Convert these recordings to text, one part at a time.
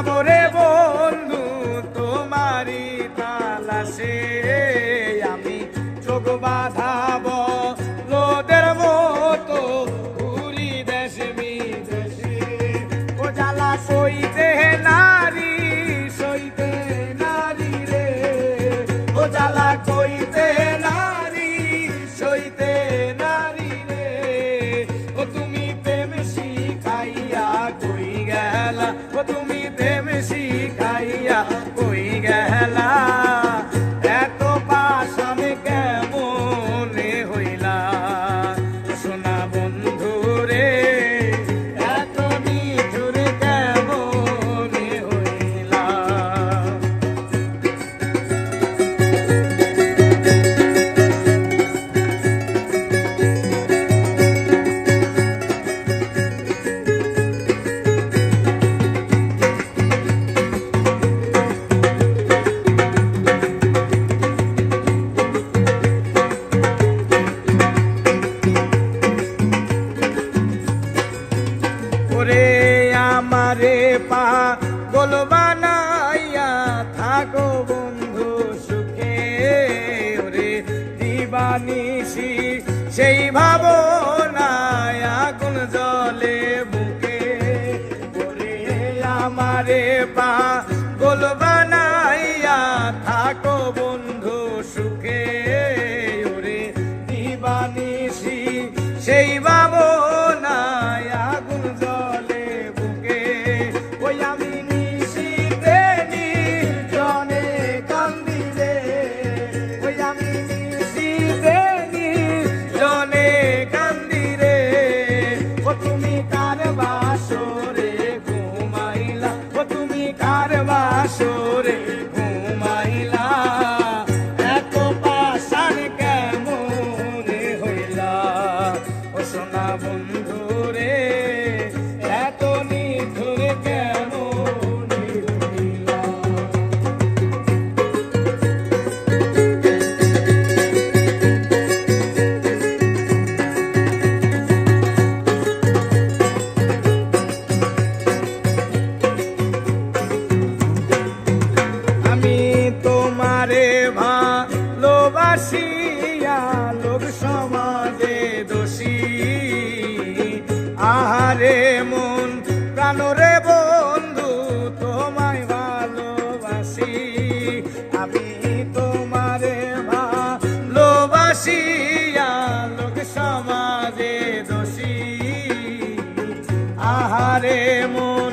যাবরে বন্ধু তোমারি তালাশে। আমি চোখ বাঁধাব, লোদের মতো ঘুরি দেশ বিদেশে। ও জ্বালা সইতে নারী সইতে নারী রে। ও জ্বালা ও তুমি প্রেম শিখাইয়া কই গেল? করে আমারে পা গোল বানাইয়া থাকো বন্ধু সুখে। ওরে দিবানিসি সেই ভাবনায় আগুন জলে বসিয়া লোক সমাজে দোষী। আহারে মন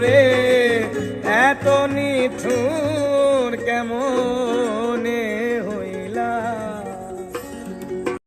রে এত নিঠুর কেমন